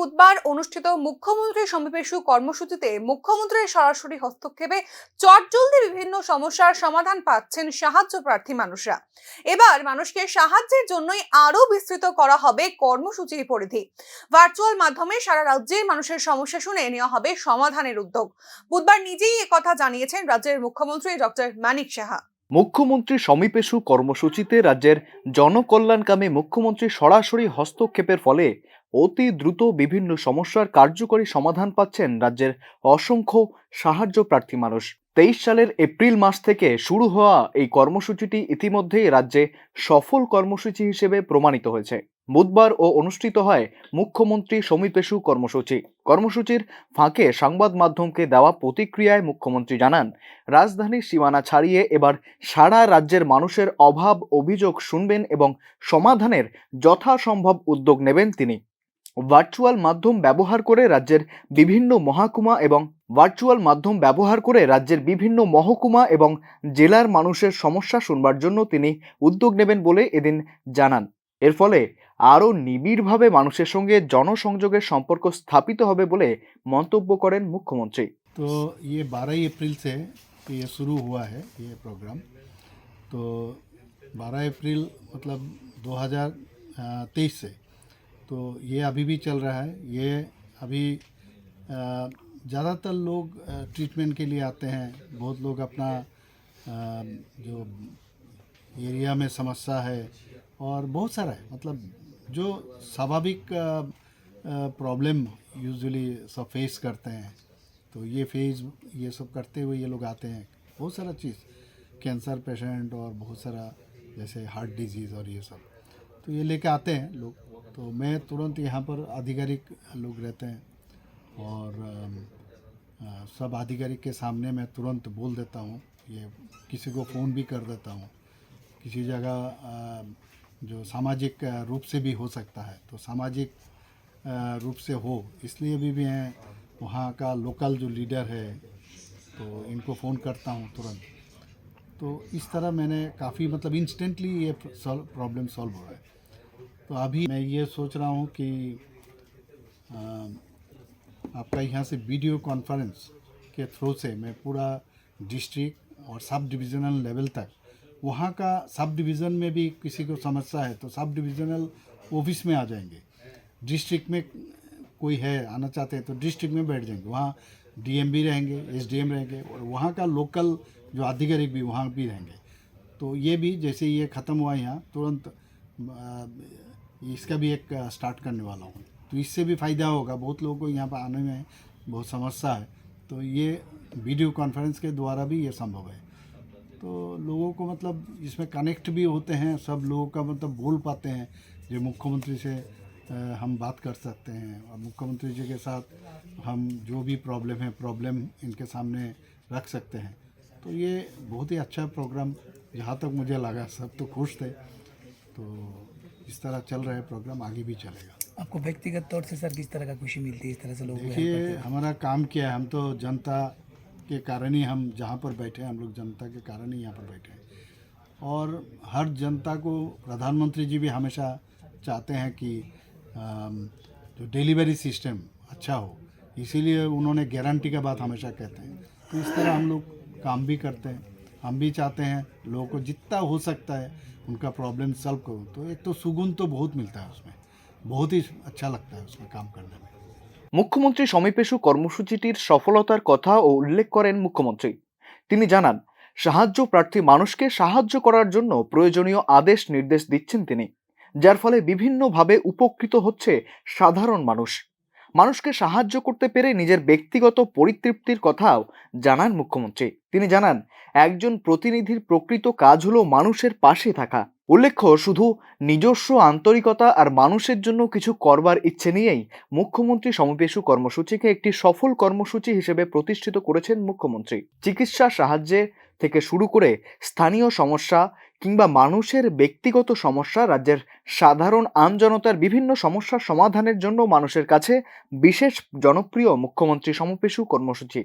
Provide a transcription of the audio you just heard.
বুধবার অনুষ্ঠিত মুখ্যমন্ত্রী সমাবেশু কর্মসূচিতে মুখ্যমন্ত্রীর সরাসরি হস্তক্ষেপে চটজলদি বিভিন্ন সমস্যার সমাধান পাচ্ছেন সাহায্য প্রার্থী মানুষরা। এবার মানুষকে সাহায্যের জন্যই আরও বিস্তৃত করা হবে কর্মসূচির পরিধি। ভার্চুয়াল মাধ্যমে সারা রাজ্যের মানুষের সমস্যা শুনে নেওয়া হবে সমাধানের উদ্যোগ। বুধবার নিজেই কথা জানিয়েছেন রাজ্যের মুখ্যমন্ত্রী ডক্টর মানিক সাহা। মুখ্যমন্ত্রী সমীপেশু কর্মসূচিতে রাজ্যের জনকল্যাণকামী মুখ্যমন্ত্রী সরাসরি হস্তক্ষেপের ফলে অতি দ্রুত বিভিন্ন সমস্যার কার্যকরী সমাধান পাচ্ছেন রাজ্যের অসংখ্য সাহায্য প্রার্থী মানুষ। তেইশ সালের এপ্রিল মাস থেকে শুরু হওয়া এই কর্মসূচিটি ইতিমধ্যেই রাজ্যে সফল কর্মসূচি হিসেবে প্রমাণিত হয়েছে। বুধবার ও অনুষ্ঠিত হয় মুখ্যমন্ত্রী সমীপেশু কর্মসূচি। কর্মসূচির ফাঁকে সংবাদ মাধ্যমকে দেওয়া প্রতিক্রিয়ায় মুখ্যমন্ত্রী জানান, রাজধানীর সীমানা ছাড়িয়ে এবার সারা রাজ্যের মানুষের অভাব অভিযোগ শুনবেন এবং সমাধানের যথাসম্ভব উদ্যোগ নেবেন তিনি। ভার্চুয়াল মাধ্যম ব্যবহার করে রাজ্যের বিভিন্ন মহাকুমা এবং ভার্চুয়াল মাধ্যম ব্যবহার করে রাজ্যের বিভিন্ন মহকুমা এবং জেলার মানুষের সমস্যা শুনবার জন্য তিনি উদ্যোগ নেবেন বলে এদিন জানান এর ফলে আরও নিবিড়ভাবে মানুষের সঙ্গে জনসংযোগের সম্পর্ক স্থাপিত হবে বলে মন্তব্য করেন মুখ্যমন্ত্রী तो ये 12 अप्रैल से ये शुरू हुआ है ये प्रोग्राम तो 12 अप्रैल मतलब 2023 से तो ये अभी भी चल रहा है। ये अभी ज़्यादातर लोग ट्रीटमेंट के लिए आते हैं। बहुत लोग अपना जो एरिया में समस्या है और बहुत सारा है। मतलब जो स्वाभाविक प्रॉब्लम यूजुअली सब फेस करते हैं। तो ये फेस ये सब करते हुए ये लोग आते हैं। बहुत सारा चीज़ कैंसर पेशेंट और बहुत सारा जैसे हार्ट डिज़ीज़ और ये सब। तो ये लेके आते हैं लोग। तो मैं तुरंत यहाँ पर आधिकारिक लोग रहते हैं और अ, सब आधिकारिक के सामने मैं तुरंत बोल देता हूँ। ये किसी को फ़ोन भी कर देता हूँ। किसी जगह जो सामाजिक रूप से भी हो सकता है तो सामाजिक रूप से हो इसलिए भी मैं वहाँ का लोकल जो लीडर है तो इनको फ़ोन करता हूँ तुरंत। तो इस तरह मैंने काफ़ी मतलब इंस्टेंटली ये प्रॉब्लम सॉल्व हो रहा है। तो अभी मैं ये सोच रहा हूँ कि अ, आपका यहाँ से वीडियो कॉन्फ्रेंस के थ्रू से मैं पूरा डिस्ट्रिक्ट और सब डिविज़नल लेवल तक वहाँ का सब डिवीज़न में भी किसी को समस्या है तो सब डिविज़नल ऑफ़िस में आ जाएँगे। डिस्ट्रिक्ट में कोई है आना चाहते हैं तो डिस्ट्रिक्ट में बैठ जाएँगे। वहाँ डीएम भी रहेंगे एसडीएम रहेंगे और वहाँ का लोकल जो अधिकारी भी वहाँ भी रहेंगे। तो ये भी जैसे ये ख़त्म हुआ यहाँ तुरंत इसका भी एक स्टार्ट करने वाला हूँ। तो इससे भी फ़ायदा होगा। बहुत लोगों को यहाँ पर आने में बहुत समस्या है। तो ये वीडियो कॉन्फ्रेंस के द्वारा भी ये संभव है। तो लोगों को मतलब इसमें कनेक्ट भी होते हैं। सब लोगों का मतलब बोल पाते हैं जो मुख्यमंत्री से हम बात कर सकते हैं। और मुख्यमंत्री जी के साथ हम जो भी प्रॉब्लम है प्रॉब्लम इनके सामने रख सकते हैं। तो ये बहुत ही अच्छा प्रोग्राम जहाँ तक मुझे लगा। सब तो खुश थे। तो इस तरह चल रहा है प्रोग्राम आगे भी चलेगा। आपको व्यक्तिगत तौर से सर किस तरह का खुशी मिलती है? इस तरह से लोग देखिए हमारा काम क्या है हम तो जनता के कारण ही हम जहाँ पर बैठे हैं हम लोग जनता के कारण ही यहाँ पर बैठे हैं। और हर जनता को प्रधानमंत्री जी भी हमेशा चाहते हैं कि जो डिलीवरी सिस्टम अच्छा हो। इसीलिए उन्होंने गारंटी का बात हमेशा कहते हैं। तो इस तरह हम लोग काम भी करते हैं। हम भी चाहते हैं लोगों को जितना हो सकता है उनका प्रॉब्लम सॉल्व करूँ तो एक तो सुगुन तो बहुत मिलता है उसमें बहुत ही अच्छा लगता है उसमें काम करने में মুখ্যমন্ত্রী সমীপেশু কর্মসূচিটির সফলতার কথা ও উল্লেখ করেন মুখ্যমন্ত্রী তিনি জানান সাহায্য প্রার্থী মানুষকে সাহায্য করার জন্য প্রয়োজনীয় আদেশ নির্দেশ দিচ্ছেন তিনি যার ফলে বিভিন্নভাবে উপকৃত হচ্ছে সাধারণ মানুষ মানুষকে সাহায্য করতে পেরে নিজের ব্যক্তিগত পরিতৃপ্তির কথাও জানান মুখ্যমন্ত্রী। তিনি জানান, একজন প্রতিনিধির প্রকৃত কাজ হলো মানুষের পাশে থাকা। উল্লেখ্য, শুধু নিজস্ব আন্তরিকতা আর মানুষের জন্য কিছু করবার ইচ্ছে নিয়েই মুখ্যমন্ত্রী সমবেশু কর্মসূচিকে একটি সফল কর্মসূচি হিসেবে প্রতিষ্ঠিত করেছেন মুখ্যমন্ত্রী। চিকিৎসা সাহায্যে থেকে শুরু করে স্থানীয় সমস্যা কিংবা মানুষের ব্যক্তিগত সমস্যা রাজ্যের সাধারণ আমজনতার বিভিন্ন সমস্যা সমাধানের জন্য মানুষের কাছে বিশেষ জনপ্রিয় মুখ্যমন্ত্রী সমপেশু কর্মসূচি।